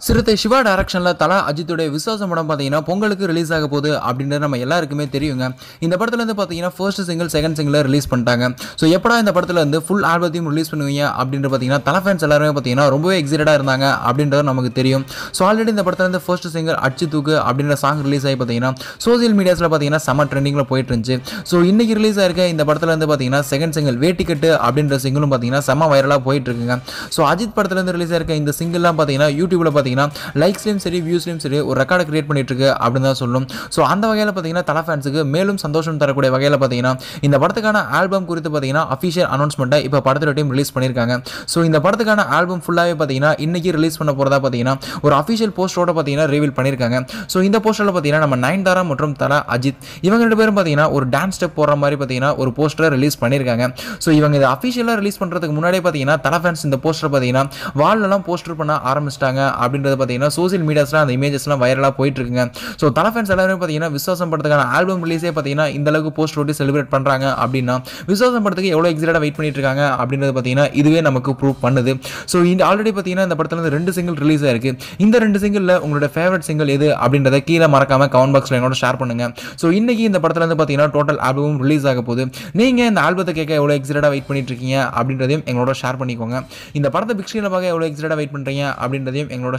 சிறுத்தை சிவா டேரக்ஷனில் தலா அஜித்துடைய விசுவாசம் படம் பார்த்தீங்கன்னா பொங்கலுக்கு ரிலீஸ் ஆக போகுது அப்படின்றது நம்ம எல்லாருக்குமே தெரியுங்க. இந்த படத்துலேருந்து பார்த்தீங்கன்னா first single second single release பண்ணிட்டாங்க. ஸோ எப்படா இந்த படத்தில் இருந்து ஃபுல் ஆல்பத்தையும் ரிலீஸ் பண்ணுவீங்க அப்படின்றது பார்த்தீங்கன்னா தலை ஃபேன்ஸ் எல்லாருமே பார்த்தீங்கன்னா ரொம்பவே எக்ஸைட்டடாக இருந்தாங்க அப்படின்றது நமக்கு தெரியும். ஸோ ஆல்ரெடி இந்த படத்துலேருந்து ஃபர்ஸ்ட் சிங்கிள் அச்சு தூக்கு அப்படின்ற சாங் ரிலீஸ் ஆகி பார்த்தீங்கன்னா சோசியல் மீடியாஸில் பார்த்தீங்கன்னா செம ட்ரெண்டிங்கில் போயிட்டு இருந்துச்சு. ஸோ இன்றைக்கி ரிலீஸ் ஆயிருக்க இந்த படத்துலேருந்து பார்த்தீங்கன்னா செகண்ட் சிங்கிள் வேட்டிக்கட்டு அப்படின்ற சிங்கிளும் பார்த்தீங்கன்னா செம வைரலாக போயிட்டு இருக்குங்க. ஸோ அஜித் படத்துலேருந்து ரிலீஸ் ஆயிருக்க இந்த சிங்கிள்லாம் பார்த்தீங்கன்னா யூடியூப்பில் பார்த்தீங்கன்னா பார்த்தீங்கன்னா லைக்ஸ்லையும் சரி வியூஸ்லையும் சரி ஒரு ரெக்கார்டை கிரியேட் பண்ணிட்டு இருக்கு அப்படின்னு தான் சொல்லணும் ஸோ அந்த வகையில் பார்த்தீங்கன்னா தலை ஃபேன்ஸுக்கு மேலும் சந்தோஷம் தரக்கூடிய வகையில் பார்த்தீங்கன்னா இந்த படத்துக்கான ஆல்பம் குறித்து பார்த்தீங்கன்னா அஃபிஷியல் அனௌன்ஸ்மெண்ட்டை இப்போ படத்தோட டீம் ரிலீஸ் பண்ணியிருக்காங்க. ஸோ இந்த படத்துக்கான ஆல்பம் ஃபுல்லாகவே பார்த்தீங்கன்னா இன்றைக்கி ரிலீஸ் பண்ண போகிறதா பார்த்தீங்கன்னா ஒரு அஃபிஷியல் போஸ்டரோட பார்த்தீங்கன்னா ரிவீல் பண்ணியிருக்காங்க. ஸோ இந்த போஸ்டரில் பார்த்தீங்கன்னா நம்ம நயன்தாரா மற்றும் தலா அஜித் இவங்க ரெண்டு பேரும் பார்த்தீங்கன்னா ஒரு டான்ஸ் ஸ்டெப் போடுற மாதிரி பார்த்தீங்கன்னா ஒரு போஸ்டரை ரிலீஸ் பண்ணியிருக்காங்க. ஸோ இவங்க இதை அஃபிஷியலாக ரிலீஸ் பண்ணுறதுக்கு முன்னாடியே பார்த்தீங்கன்னா தலை ஃபேன்ஸ் இந்த போஸ்டர் பார்த்தீங்கன்னா வால்லலாம் போஸ்டர் பண்ண ஆரம்பிச்சிட்டாங்க அப்படின்றது பார்த்தீங்கன்னா சோசியல் மீடியாஸ்லாம் அந்த இமேஜஸ்லாம் வைரலாக போயிட்டு இருக்குங்க ஸோ தலை ஃபேன்ஸ் எல்லாருமே பார்த்தீங்கன்னா விசுவாசம் படத்துக்கான ஆல்பம் ரிலீஸே பார்த்தீங்கன்னா இந்த அளவுக்கு போஸ்ட் ஓட்டி செலிப்ரேட் பண்ணுறாங்க அப்படின்னா விசுவாசம் படத்துக்கு எவ்வளோ எக்ஸைட்டாக வெயிட் பண்ணிட்டு இருக்காங்க அப்படின்றது பார்த்தீங்கன்னா இதுவே நமக்கு ப்ரூவ் பண்ணுது. ஸோ இந்த ஆல்ரெடி பார்த்தீங்கன்னா இந்த படத்துல இருந்து ரெண்டு சிங்கிள் ரிலீஸ் ஆயிருக்கு இந்த ரெண்டு சிங்கிளில் உங்களோட ஃபேவரட் சிங்கிள் எது அப்படின்றத கீழே மறக்காம கமெண்ட் பாக்ஸில் என்னோட ஷேர் பண்ணுங்க. ஸோ இன்னைக்கு இந்த படத்துல இருந்து பார்த்தீங்கன்னா டோட்டல் ஆல்பமும் ரிலீஸ் ஆக போகுது. நீங்கள் இந்த ஆல்பத்தை கேட்க எவ்வளோ எக்ஸைட்டாக வெயிட் பண்ணிட்டு இருக்கீங்க அப்படின்றதையும் எங்களோட ஷேர் பண்ணிக்கோங்க. இந்த படத்தை பிக் ஸ்க்ரீனில் பார்க்க எவ்வளோ எக்ஸைட்டாக வெயிட் பண்ணுறீங்க அப்படின்றதையும் எங்களோட